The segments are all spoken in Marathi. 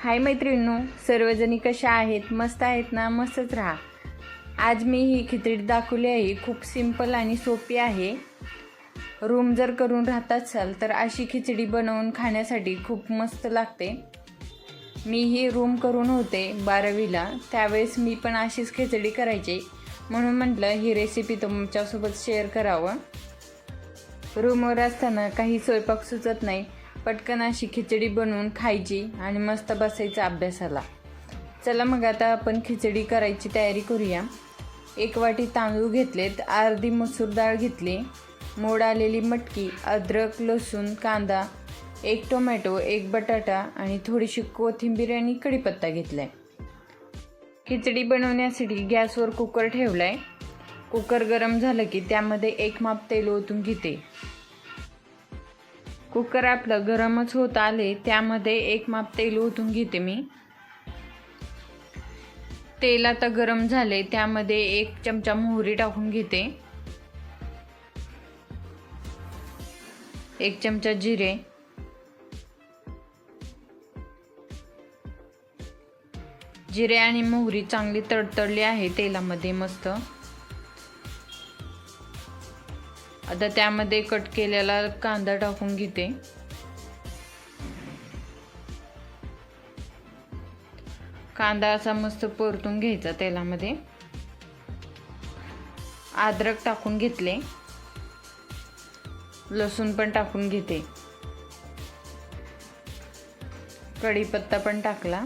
हाय मैत्रिणींनो सर्वजणी कशा आहेत? मस्त आहेत ना? मस्तच राहा. आज मी ही खिचडी दाखवली आहे. खूप सिंपल आणि सोपी आहे. रूम जर करून राहत असाल तर अशी खिचडी बनवून खाण्यासाठी खूप मस्त लागते. मी ही रूम करून होते बारावीला. त्यावेळेस मी पण अशीच खिचडी करायची. म्हणून म्हटलं ही रेसिपी तुमच्यासोबत शेअर करावं. रूमवर असताना काही स्वयंपाक सुचत नाही. पटकन अशी खिचडी बनवून खायची आणि मस्त बसायचं अभ्यासाला. चला मग आता आपण खिचडी करायची तयारी करूया. एक वाटी तांदूळ घेतलेत अर्धी मसूर डाळ घेतली मोड आलेली मटकी अद्रक लसूण कांदा एक टोमॅटो एक बटाटा आणि थोडीशी कोथिंबीर आणि कढीपत्ता घेतला आहे खिचडी बनवण्यासाठी गॅसवर कुकर ठेवला आहे कुकर गरम झालं की त्यामध्ये एक माप तेल ओतून घेते. कुकर आपलं गरमच होत आले त्यामध्ये एक माप तेल ओतून घेते मी. तेल आता गरम झाले त्यामध्ये एक चमचा मोहरी टाकून घेते. एक चमचा जिरे. जिरे आणि मोहरी चांगली तडतडली आहे तेलामध्ये मस्त. आता त्यामध्ये कट केलेला कांदा टाकून घेते. कांदा असा मस्त परतून घ्यायचा तेलामध्ये. अद्रक टाकून घेतले. लसूण पण टाकून घेते. कढीपत्ता पण टाकला.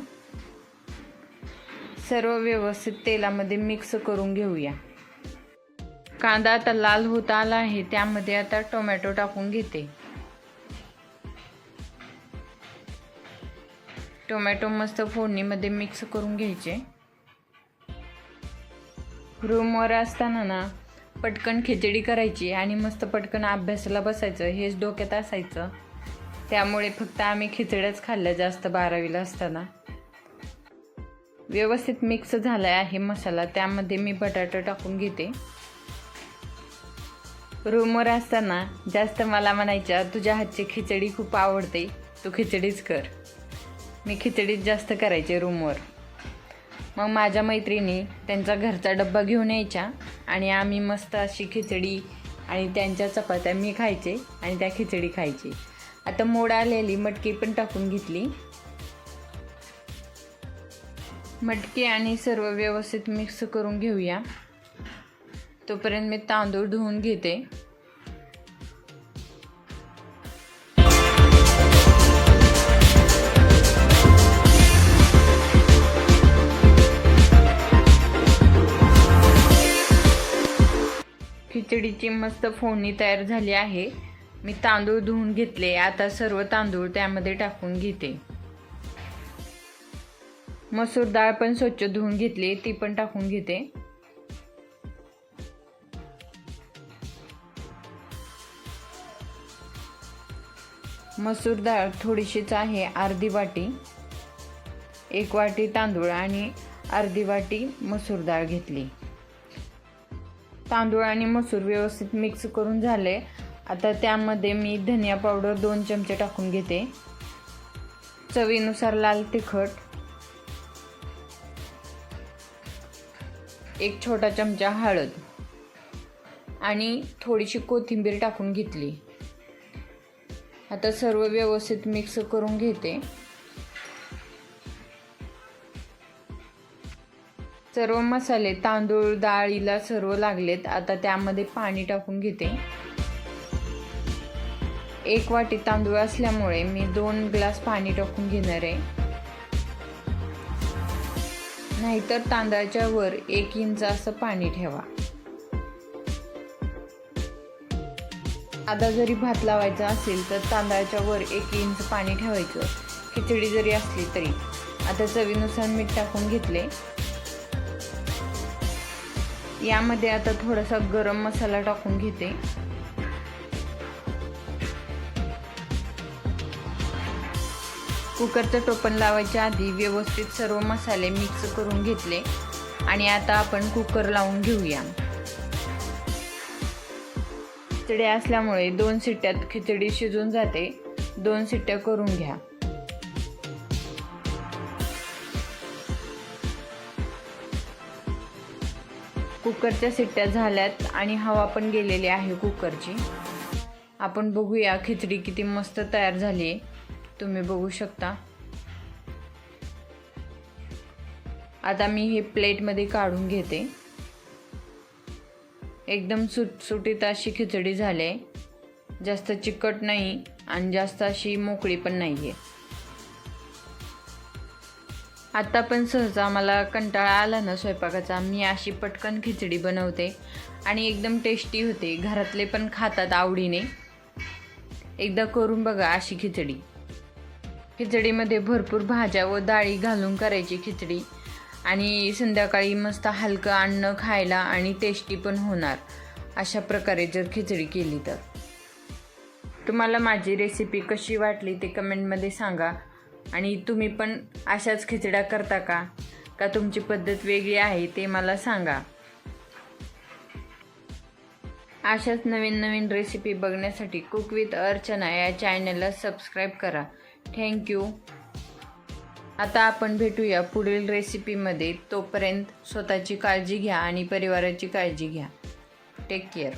सर्व व्यवस्थित तेलामध्ये मिक्स करून घेऊया. कांदा आता लाल होत आला आहे त्यामध्ये आता टोमॅटो टाकून घेते. टोमॅटो मस्त फोडणीमध्ये मिक्स करून घ्यायचे. रूमवर असताना ना पटकन खिचडी करायची आणि मस्त पटकन अभ्यासाला बसायचं हेच डोक्यात असायचं. त्यामुळे फक्त आम्ही खिचड्याच खाल्ल्या जास्त बारावीला असताना. व्यवस्थित मिक्स झाला आहे मसाला त्यामध्ये मी बटाटा टाकून घेते. रूमवर असताना जास्त मला म्हणायच्या तुझ्या हातची खिचडी खूप आवडते तू खिचडीच कर. मी खिचडीच जास्त करायचे रूमवर मग माझ्या मैत्रिणी त्यांचा घरचा डब्बा घेऊन यायच्या आणि आम्ही मस्त अशी खिचडी आणि त्यांच्या चपात्या मी खायचे आणि त्या खिचडी खायची. आता मोड आलेली मटकी पण टाकून घेतली. मटकी आणि सर्व व्यवस्थित मिक्स करून घेऊया. तोपर्यंत मी तांदूळ धुवून घेते. खिचडीची मस्त फोडणी तयार झाली आहे. मी तांदूळ धुवून घेतले. आता सर्व तांदूळ त्यामध्ये टाकून घेते. मसूर डाळ पण स्वच्छ धुवून घेतली. ती पण टाकून घेते. मसूर डाळ थोडीशीच आहे अर्धी वाटी. एक वाटी तांदूळ आणि अर्धी वाटी मसूर डाळ घेतली. तांदूळ आणि मसूर व्यवस्थित मिक्स करून झाले. आता त्यामध्ये मी धनिया पावडर दोन चमचे टाकून घेते. चवीनुसार लाल तिखट. एक छोटा चमचा हळद. आणि थोडीशी कोथिंबीर टाकून घेतली. आता सर्व व्यवस्थित मिक्स करून घेते. सर्व मसाले तांदूळ डाळीला सर्व लागलेत. आता त्यामध्ये पाणी टाकून घेते. एक वाटी तांदूळ असल्यामुळे मी दोन ग्लास पाणी टाकून घेणार आहे. नाहीतर तांदळाच्या वर एक इंच असं पाणी ठेवा. आता जरी भात लावायचा असेल तर तांदळाच्या वर एक इंच पाणी ठेवायचं. खिचडी जरी असली तरी. आता चवीनुसार मीठ टाकून घेतले. यामध्ये आता थोडासा गरम मसाला टाकून घेते. कुकरचं टोपण लावायच्या आधी व्यवस्थित सर्व मसाले मिक्स करून घेतले. आणि आता आपण कुकर लावून घेऊया. खिचडी असल्यामुळे दोन सिट्ट्यात खिचडी शिजून जाते. दोन सिट्ट्या करून घ्या. कुकरच्या सिट्ट्या झाल्यात आणि हवा पण गेलेली आहे कुकरची. आपण बघूया खिचडी किती मस्त तयार झाली आहे. तुम्ही बघू शकता. आता मी हे प्लेटमध्ये काढून घेते. एकदम सुटसुटीत अशी खिचडी झाली आहे. जास्त चिकट नाही आणि जास्त अशी मोकळी पण नाही आहे आत्ता पण सहसा मला कंटाळा आला ना स्वयंपाकाचा. मी अशी पटकन खिचडी बनवते आणि एकदम टेस्टी होते. घरातले पण खातात आवडीने. एकदा करून बघा अशी खिचडी. खिचडीमध्ये भरपूर भाज्या व डाळी घालून करायची खिचडी. आणि संध्याकाळी मस्त हलकं अन्न खायला आणि टेस्टी पण होणार. अशा प्रकारे जर खिचडी केली तर. तुम्हाला माझी रेसिपी कशी वाटली ते कमेंटमध्ये सांगा. आणि तुम्ही पण अशाच खिचड्या करता का? का तुमची पद्धत वेगळी आहे ते मला सांगा. अशाच नवीन नवीन रेसिपी बघण्यासाठी कुक विथ अर्चना या चॅनलला सबस्क्राईब करा. थँक्यू आता आपण भेटूया पुढील रेसिपीमध्ये तोपर्यंत स्वतःची काळजी घ्या आणि परिवाराची काळजी घ्या. Take care